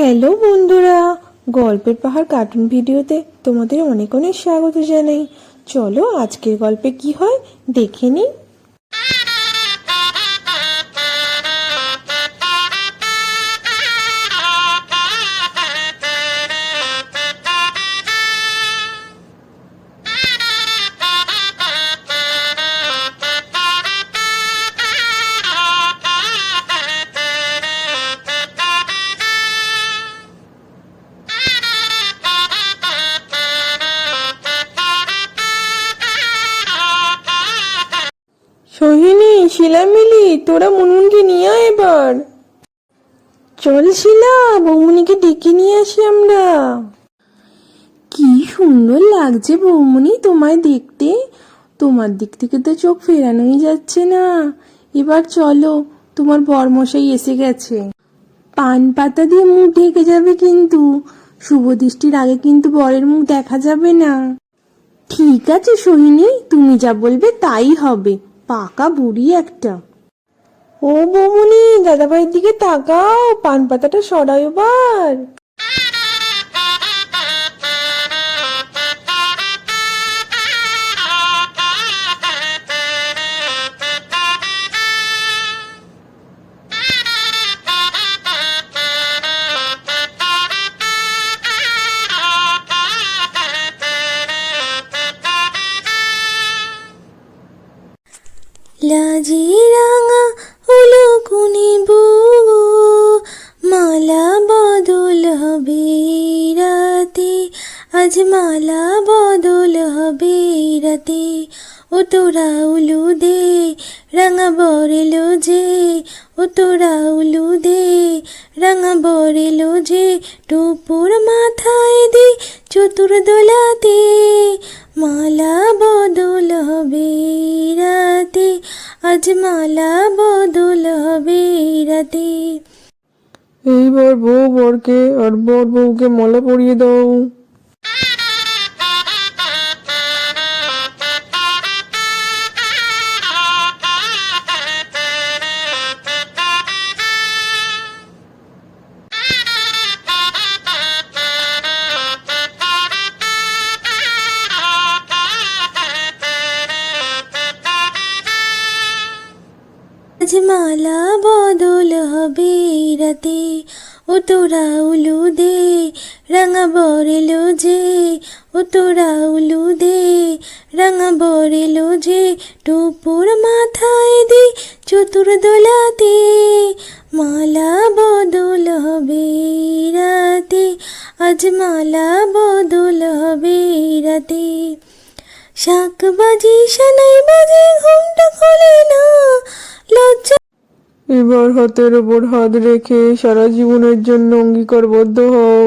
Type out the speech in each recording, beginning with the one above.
Hello বন্ধুরা, গল্পের পাহাড় কার্টুন ভিডিওতে তোমাদের অনেক অনেক স্বাগত জানাই। চলো আজকের গল্পে কি হয়, দেখে নিই। শিলা মিলি তোরা মুনমুনকে নিয়ে আয় এবার। চল শিলা, বৌমনিকে ডেকে নিয়ে আসি আমরা। কি সুন্দর লাগছে বৌমনি তোমায় দেখতে। তোমার দিক থেকে তো চোখ ফেরানোই যাচ্ছে না। এবার চলো, তোমার বরমশাই এসে গেছে। পান পাতা দিয়ে মুখ ঢেকে যাবে কিন্তু, শুভ দৃষ্টির আগে কিন্তু বরের মুখ দেখা যাবে না। ঠিক আছে সোহিনী, তুমি যা বলবে তাই হবে। পাকা বুড়ি একটা। ও বমুনি দাদাভাইয়ের দিকে তাকাও পান পাতাটা সরাও এবার। লাজি রাঙা হলো কুনিব মালা বদল হবে রাতে, আজ মালা বদল হবে রাতে। ও তোরা উলু দে রাঙা বরেলো যে, ও তোরা উলু দে রাঙা বরেলো যে টুপুর মাথায় দি চতুর দোলাতে, মালা বদল হবে রাতে, আজ মালা বদল হবে রাতে। এইবার বউ বরকে আর বর বউকে মালা পরিয়ে দাও। আজ মালা বদল হবে রাতে। ও তোরা উলু দে, রাঙা বরেলো যে ও তোরা উলু দে, রাঙা বরেলো যে টুপুর মাথায় দে চতুর দোলাতে মালা বদল হবে রাতে। আজ মালা বদল হবে রাতে। শাক বাজি সানাই বাজে, ঘুমটা খোলে না। লজ্জা। এবার হাতের ওপর হাত রেখে সারা জীবনের জন্য অঙ্গীকারবদ্ধ হও।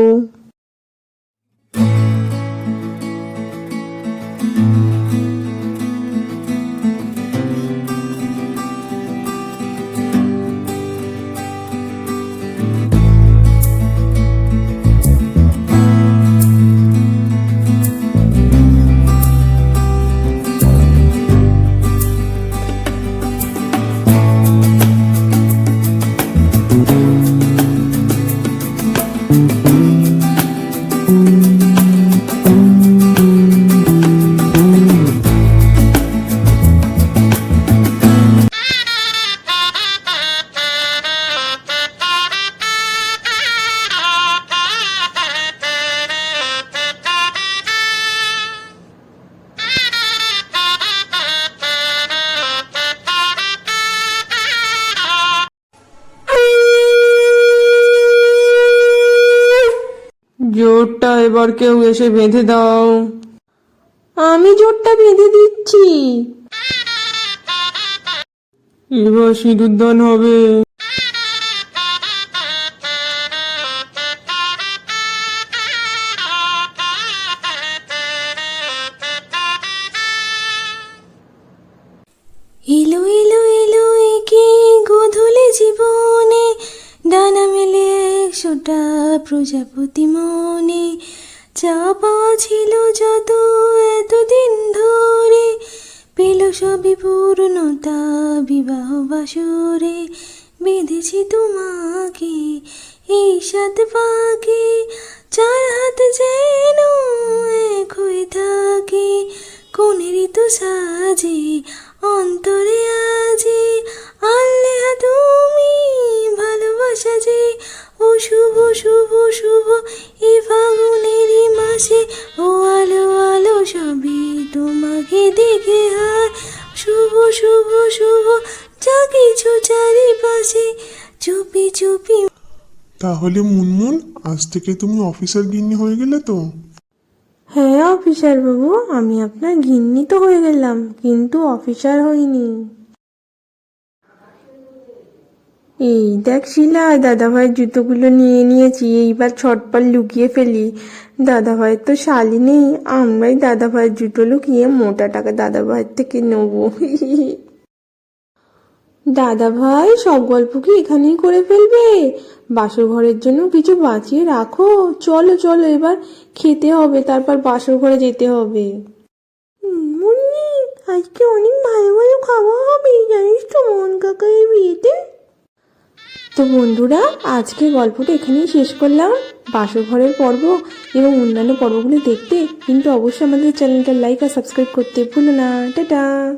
জোরটা এবার কেউ এসে বেঁধে দাও। আমি জোরটা বেঁধে দিচ্ছি। এবার সিঁদুর দান হবে। এলো এলো এলো একে গোধূলি জীবনে। ডানা মেলে একশোটা প্রজাপতি মনে। চাপা ছিল যত এতদিন ধরে। পেল সবই পূর্ণতা বিবাহ বাসরে। বেঁধেছি তোমাকে এই সাত পাখি চার হাত যেন এক হয়ে থাকে। কোন ঋতু সাজে, অন্তরে আজে। আল্লেহা চারিপাশে চুপি চুপি তাহলে মুনমুন আজ থেকে তুমি অফিসার গিন্নি হয়ে গেলে তো? হ্যাঁ অফিসার বাবু আমি আপনার গিন্নি তো হয়ে গেলাম কিন্তু অফিসার হইনি। এই দেখ শিলা দাদাভাইয়ের জুতোগুলো নিয়ে নিয়েছি এইবার ছটপট লুকিয়ে ফেলি। দাদাভাইয়ের তো শালি নেই আমরাই দাদাভাইয়ের জুতো লুকিয়ে মোটা টাকা দাদাভাইয়ের থেকে নেব। দাদা ভাই, সব গল্প কি এখানেই করে ফেলবে? বাসর ঘরের জন্য কিছু বাঁচিয়ে রাখো। চলো চলো, এবার খেতে হবে, তারপর বাসর ঘরে যেতে হবে। মুন্নি, আজকে অনেক ভালো ভালো খাওয়া হবে, জানিস তো মোহন কাকার বিয়েতে? তো বন্ধুরা আজকে গল্পটা এখানেই শেষ করলাম। বাসর ঘরের পর্ব এবং অন্যান্য পর্বগুলো দেখতে কিন্তু অবশ্যই আমাদের চ্যানেলটা লাইক আর সাবস্ক্রাইব করতে ভুলো না। টাটা!